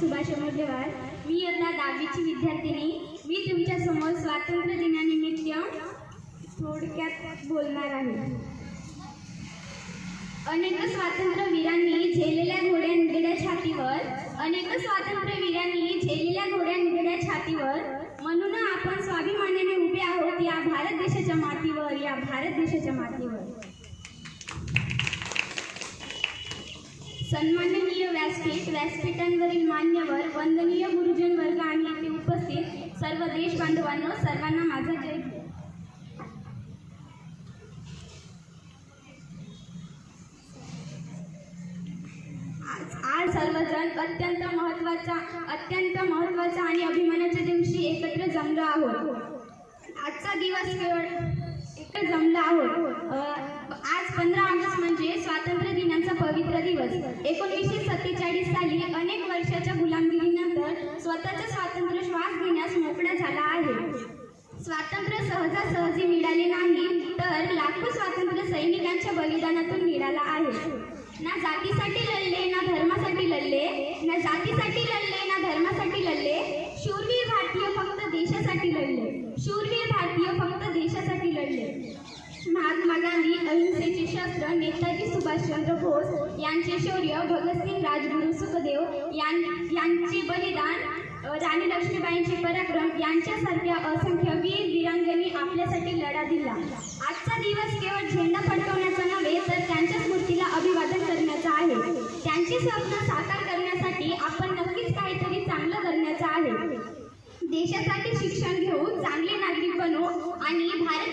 सुभाष मोठेवार मी इयत्ता दहावीची विद्यार्थिनी. मी तुमच्यासमोर स्वातंत्र्य दिनानिमित्त थोडक्यात बोलणार आहे. अनेक स्वातंत्र्यवीरांनी झेलेल्या घोड्या निगड्या छातीवर अनेक स्वातंत्र्यवीरांनी झेलेल्या घोड्या निगड्या छातीवर म्हणून आपण स्वाभिमानाने उभे आहोत या भारत देशाच्या मातीवर या भारत देशाच्या मातीवर. सन्माननीय व्यासपीठ व्यासपीठांवरील मान्यवर वंदनीय गुरुजन वर्ग आणि येथे उपस्थित सर्व देश बांधवांनो सर्वांना माझा जय हो. आज सर्वजण अत्यंत महत्त्वाचा अत्यंत महत्त्वाचा आणि अभिमानाच्या दिवशी एकत्र जमलो आहोत. आजचा दिवस केवळ एकत्र जमलो आहोत. आज पंधरा एकोणीसशे सत्तेचाळीस साली अनेक वर्षाच्या गुलामगिरीनंतर स्वतःचा स्वातंत्र्य श्वास घेण्यास मोकळा झाला आहे. स्वातंत्र्य सहजासहजी मिळाले नाही तर लाखो स्वातंत्र्य सैनिकांच्या बलिदानातून मिळाला आहे. ना जातीसाठी लढले ना धर्मासाठी लढले ना जातीसाठी लढले ना धर्मासाठी लढले शूरवीर भारतीय फक्त देशासाठी लढले शूरवीर भारतीय फक्त देशासाठी लढले. महात्मा गांधी अहिंसेचे शस्त्र नेताजी सुभाषचंद्र बोस यांचे शौर्य भगतसिंग राजगुरू सुखदेव यां यांचे बलिदान राणी लक्ष्मीबाईंचे पराक्रम यांच्यासारख्या असंख्य वीर वीरांगणी आपल्यासाठी लढा दिला. आजचा दिवस केवळ झेंडा फडकवण्याचा नव्हे तर त्यांच्या स्मृतीला अभिवादन करण्याचा आहे. त्यांची स्वप्न साकार करण्यासाठी आपण नक्कीच काहीतरी चांगलं करण्याचं आहे. देशासाठी शिक्षण घेऊ चांगले नागरिक बनू आणि भारत